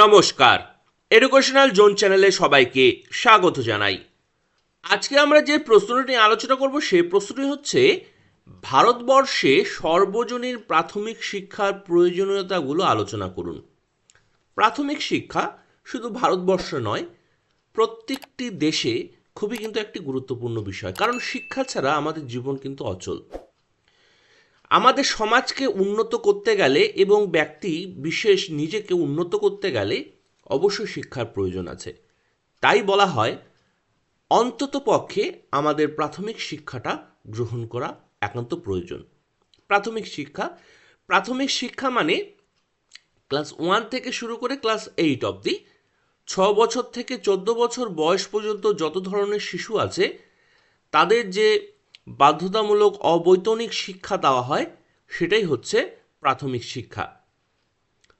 নমস্কার। Educational zone চ্যানেলে সবাইকে স্বাগত জানাই। আজকে আমরা যে প্রশ্নটি আলোচনা করব সেই প্রশ্নটি হচ্ছে, ভারতবর্ষে সর্বজনীন প্রাথমিক শিক্ষার প্রয়োজনীয়তাগুলো আলোচনা করুন। প্রাথমিক শিক্ষা শুধু ভারতবর্ষ নয়, প্রত্যেকটি দেশে খুবই কিন্তু একটি গুরুত্বপূর্ণ বিষয়। কারণ শিক্ষা ছাড়া আমাদের জীবন কিন্তু অচল। আমাদের সমাজকে উন্নত করতে গেলে এবং ব্যক্তি বিশেষ নিজেকে উন্নত করতে গেলে অবশ্যই শিক্ষার প্রয়োজন আছে। তাই বলা হয়, অন্তত পক্ষে আমাদের প্রাথমিক শিক্ষাটা গ্রহণ করা একান্ত প্রয়োজন। প্রাথমিক শিক্ষা প্রাথমিক শিক্ষা মানে ক্লাস ওয়ান থেকে শুরু করে ক্লাস এইট অবধি ছ বছর থেকে চোদ্দ বছর বয়স পর্যন্ত যত ধরনের শিশু আছে, তাদের যে বাধ্যতামূলক অবৈতনিক শিক্ষা দেওয়া হয়, সেটাই হচ্ছে প্রাথমিক শিক্ষা।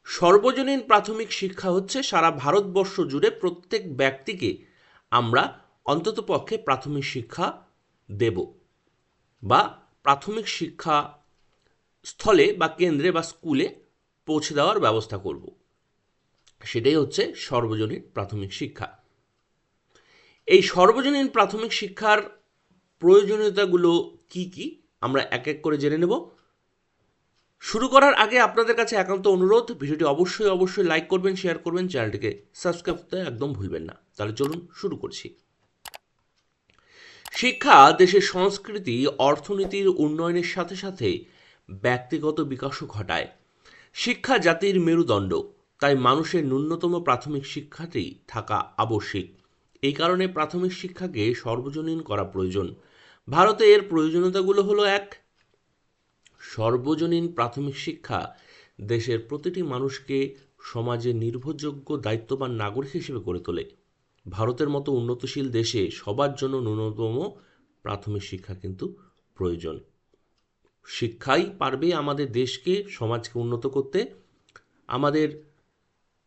সর্বজনীন প্রাথমিক শিক্ষা হচ্ছে সারা ভারতবর্ষ জুড়ে প্রত্যেক ব্যক্তিকে আমরা অন্ততপক্ষে প্রাথমিক শিক্ষা দেব বা প্রাথমিক শিক্ষা স্থলে বা কেন্দ্রে বা স্কুলে পৌঁছে দেওয়ার ব্যবস্থা করব। সেটাই হচ্ছে সর্বজনীন প্রাথমিক শিক্ষা। এই সর্বজনীন প্রাথমিক শিক্ষার প্রয়োজনীয়তাগুলো কি কি, আমরা এক এক করে জেনে নেব। শুরু করার আগে আপনাদের কাছে একান্ত অনুরোধ, ভিডিওটি অবশ্যই অবশ্যই লাইক করবেন শেয়ার করবেন, চ্যানেলটিকে সাবস্ক্রাইব করতে একদম ভুলবেন না। তাহলে চলুন শুরু করছি। শিক্ষা দেশের সংস্কৃতি, অর্থনীতির উন্নয়নের সাথে সাথে ব্যক্তিগত বিকাশও ঘটায়। শিক্ষা জাতির মেরুদণ্ড, তাই মানুষের ন্যূনতম প্রাথমিক শিক্ষাতেই থাকা আবশ্যিক। এই কারণে প্রাথমিক শিক্ষাকে সর্বজনীন করা প্রয়োজন। ভারতে এর প্রয়োজনীয়তাগুলো হলো এক, সর্বজনীন প্রাথমিক শিক্ষা দেশের প্রতিটি মানুষকে সমাজে নির্ভরযোগ্য, দায়িত্ববান নাগরিক হিসেবে গড়ে তোলে। ভারতের মতো উন্নতশীল দেশে সবার জন্য ন্যূনতম প্রাথমিক শিক্ষা কিন্তু প্রয়োজন। শিক্ষাই পারবে আমাদের দেশকে, সমাজকে উন্নত করতে, আমাদের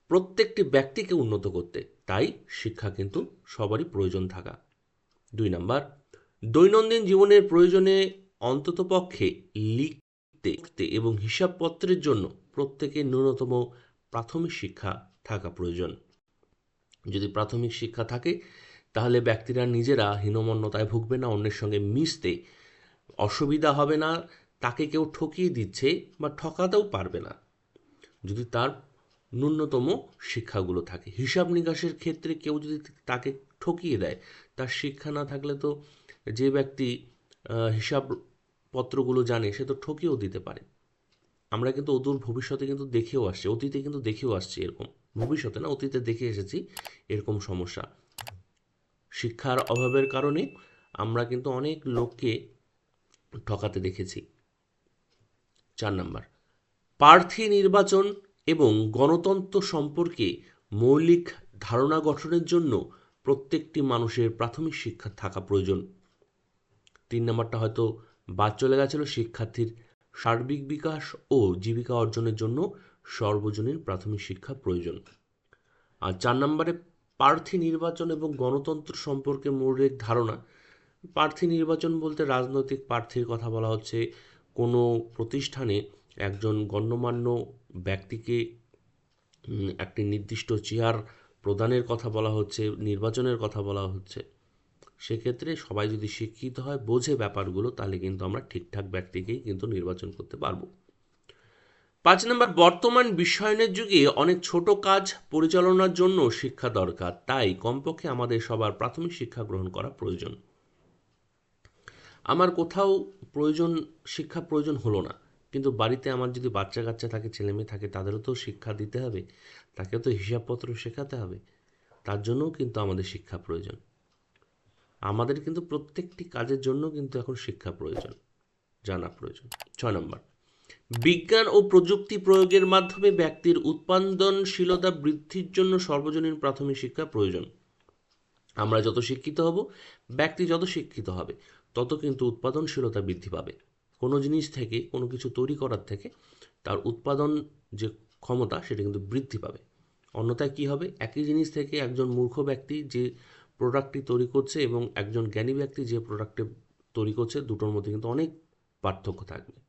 প্রত্যেকটি ব্যক্তিকে উন্নত করতে। তাই শিক্ষা কিন্তু সবারই প্রয়োজন থাকা। দুই নাম্বার দৈনন্দিন জীবনের প্রয়োজনে অন্ততপক্ষে লিখতে এবং হিসাবপত্রের জন্য প্রত্যেকের ন্যূনতম প্রাথমিক শিক্ষা থাকা প্রয়োজন। যদি প্রাথমিক শিক্ষা থাকে, তাহলে ব্যক্তিরা নিজেরা হীনমন্যতায় ভুগবে না, অন্যের সঙ্গে মিশতে অসুবিধা হবে না, তাকে কেউ ঠকিয়ে দিচ্ছে বা ঠকাতেও পারবে না। যদি তার ন্যূনতম শিক্ষাগুলো থাকে, হিসাব নিকাশের ক্ষেত্রে কেউ যদি তাকে ঠকিয়ে দেয়, তার শিক্ষা না থাকলে তো যে ব্যক্তি হিসাবপত্রগুলো জানে, সে তো ঠকিয়েও দিতে পারে। আমরা কিন্তু অদূর ভবিষ্যতে কিন্তু দেখেও আসছি, অতীতে কিন্তু দেখেও আসছি এরকম। ভবিষ্যতে না, অতীতে দেখে এসেছি এরকম সমস্যা। শিক্ষার অভাবের কারণে আমরা কিন্তু অনেক লোককে ঠকাতে দেখেছি। চার নাম্বার, প্রার্থী নির্বাচন এবং গণতন্ত্র সম্পর্কে মৌলিক ধারণা গঠনের জন্য প্রত্যেকটি মানুষের প্রাথমিক শিক্ষা থাকা প্রয়োজন। তিন নম্বরটা হয়তো বাদ চলে গেছিল, শিক্ষার্থীর সার্বিক বিকাশ ও জীবিকা অর্জনের জন্য সর্বজনীন প্রাথমিক শিক্ষা প্রয়োজন। আর চার নম্বরে প্রার্থী নির্বাচন এবং গণতন্ত্র সম্পর্কে মৌলিক ধারণা। প্রার্থী নির্বাচন বলতে রাজনৈতিক প্রার্থীর কথা বলা হচ্ছে। কোনো প্রতিষ্ঠানে একজন গণ্যমান্য ব্যক্তিকে একটি নির্দিষ্ট চেয়ার প্রদানের কথা বলা হচ্ছে, নির্বাচনের কথা বলা হচ্ছে। সেক্ষেত্রে সবাই যদি শিক্ষিত হয়, বোঝে ব্যাপারগুলো, তাহলে কিন্তু আমরা ঠিকঠাক ব্যক্তিকেই কিন্তু নির্বাচন করতে পারব। পাঁচ নম্বর, বর্তমান বিশ্বায়নের যুগে অনেক ছোট কাজ পরিচালনার জন্য শিক্ষা দরকার। তাই কমপক্ষে আমাদের সবার প্রাথমিক শিক্ষা গ্রহণ করা প্রয়োজন। আমার কোথাও প্রয়োজন, শিক্ষা প্রয়োজন হলো না। কিন্তু বাড়িতে আমার যদি বাচ্চা কাচ্চা থাকে, ছেলে মেয়ে থাকে, তাদেরও তো শিক্ষা দিতে হবে। তাকেও তো হিসাবপত্র শেখাতে হবে। তার জন্যও কিন্তু আমাদের শিক্ষা প্রয়োজন। আমাদের কিন্তু প্রত্যেকটি কাজের জন্য কিন্তু এখন শিক্ষা প্রয়োজন, জানা প্রয়োজন। ছয় নম্বর, বিজ্ঞান ও প্রযুক্তি প্রয়োগের মাধ্যমে ব্যক্তির উৎপাদনশীলতা বৃদ্ধির জন্য সর্বজনীন প্রাথমিক শিক্ষা প্রয়োজন। আমরা যত শিক্ষিত হব, ব্যক্তি যত শিক্ষিত হবে, তত কিন্তু উৎপাদনশীলতা বৃদ্ধি পাবে। কোনো জিনিস থেকে, কোনো কিছু তৈরি করার থেকে তার উৎপাদন যে ক্ষমতা, সেটা কিন্তু বৃদ্ধি পাবে। অন্যথায় কী হবে? একই জিনিস থেকে একজন মূর্খ ব্যক্তি যে প্রোডাক্টটি তৈরি করছে এবং একজন জ্ঞানী ব্যক্তি যে প্রোডাক্টটি তৈরি করছে, দুটোর মধ্যে কিন্তু অনেক পার্থক্য থাকবে।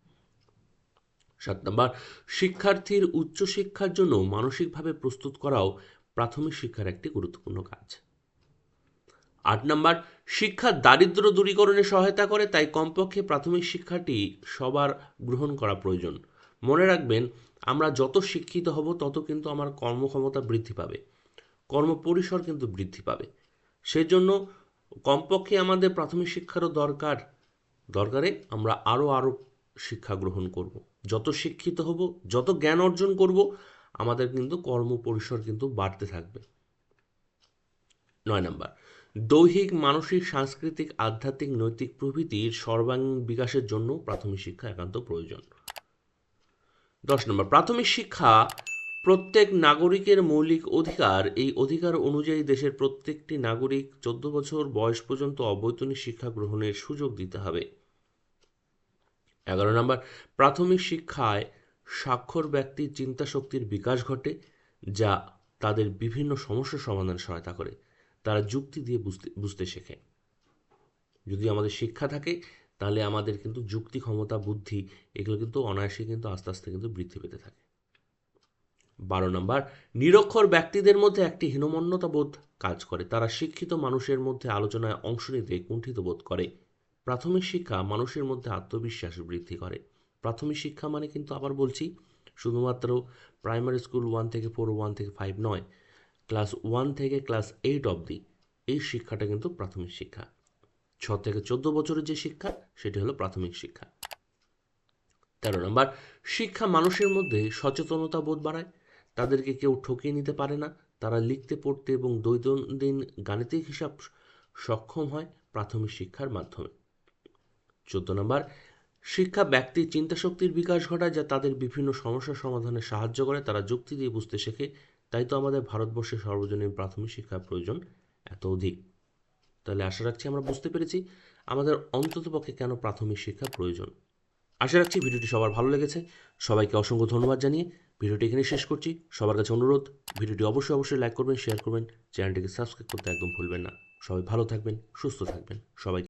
সাত নম্বর, শিক্ষার্থীর উচ্চশিক্ষার জন্য মানসিকভাবে প্রস্তুত করাও প্রাথমিক শিক্ষার একটি গুরুত্বপূর্ণ কাজ। আট নম্বর, শিক্ষা দারিদ্র দূরীকরণে সহায়তা করে, তাই কমপক্ষে প্রাথমিক শিক্ষাটি সবার গ্রহণ করা প্রয়োজন। মনে রাখবেন, আমরা যত শিক্ষিত হব, তত কিন্তু আমার কর্মক্ষমতা বৃদ্ধি পাবে। কর্মপরিসর কিন্তু বৃদ্ধি পাবে। সেজন্য কমপক্ষে আমাদের প্রাথমিক শিক্ষারও দরকার। দরকারে আমরা আরও আরও শিক্ষা গ্রহণ করব। যত শিক্ষিত হব, যত জ্ঞান অর্জন করব, আমাদের কিন্তু কর্মপরিসর কিন্তু বাড়তে থাকবে। নয় নম্বর, দৈহিক, মানসিক, সাংস্কৃতিক, আধ্যাত্মিক, নৈতিক প্রভৃতির সর্বাঙ্গীন বিকাশের জন্য প্রাথমিক শিক্ষা একান্ত প্রয়োজন। দশ নম্বর, প্রাথমিক শিক্ষা প্রত্যেক নাগরিকের মৌলিক অধিকার, এই অধিকার অনুযায়ী দেশের প্রত্যেকটি নাগরিক চোদ্দ বছর বয়স পর্যন্ত অবৈতনিক শিক্ষা গ্রহণের সুযোগ দিতে হবে। এগারো নম্বর, প্রাথমিক শিক্ষায় স্বাক্ষর ব্যক্তির চিন্তা শক্তির বিকাশ ঘটে, যা তাদের বিভিন্ন সমস্যা সমাধানে সহায়তা করে। তারা যুক্তি দিয়ে বুঝতে বুঝতে শেখে। যদি আমাদের শিক্ষা থাকে, তাহলে আমাদের কিন্তু যুক্তি, ক্ষমতা, বুদ্ধি, এগুলো কিন্তু অনায়াসে কিন্তু আস্তে আস্তে কিন্তু বৃদ্ধি পেতে থাকে। বারো নম্বর, নিরক্ষর ব্যক্তিদের মধ্যে একটি হীনমন্যতা বোধ কাজ করে। তারা শিক্ষিত মানুষের মধ্যে আলোচনায় অংশ নিতে কুণ্ঠিত বোধ করে। প্রাথমিক শিক্ষা মানুষের মধ্যে আত্মবিশ্বাস বৃদ্ধি করে। প্রাথমিক শিক্ষা মানে কিন্তু আবার বলছি, শুধুমাত্র প্রাইমারি স্কুল ওয়ান থেকে ফোর ওয়ান থেকে ফাইভ নয় ক্লাস ওয়ান থেকে ক্লাস এইট অবধি। এই শিক্ষাটা কিন্তু প্রাথমিক শিক্ষা। ছ থেকে চোদ্দ বছরের যে শিক্ষা, সেটি হলো প্রাথমিক শিক্ষা। তেরো নম্বর, শিক্ষা মানুষের মধ্যে সচেতনতা বোধ বাড়ায়। তাদেরকে কেউ ঠকিয়ে নিতে পারে না। তারা লিখতে, পড়তে এবং দৈনন্দিন গাণিতিক হিসাব সক্ষম হয় প্রাথমিক শিক্ষার মাধ্যমে। চোদ্দ নম্বর, শিক্ষা ব্যক্তির চিন্তাশক্তির বিকাশ ঘটায় যা তাদের বিভিন্ন সমস্যা সমাধানে সাহায্য করে। তারা যুক্তি দিয়ে বুঝতে শেখে, তাই তো আমাদের ভারতবর্ষে সর্বজনীন প্রাথমিক শিক্ষার প্রয়োজন এত অধিক। তাহলে আশা রাখছি আমরা বুঝতে পেরেছি আমাদের অন্ততপক্ষে কেন প্রাথমিক শিক্ষা প্রয়োজন। আশা রাখছি ভিডিওটি সবার ভালো লেগেছে। সবাইকে অসংখ্য ধন্যবাদ জানিয়ে ভিডিওটি এখানে শেষ করছি। সবার কাছে অনুরোধ, ভিডিওটি অবশ্যই অবশ্যই লাইক করবেন শেয়ার করবেন, চ্যানেলটিকে সাবস্ক্রাইব করতে একদম ভুলবেন না। সবাই ভালো থাকবেন, সুস্থ থাকবেন। সবাই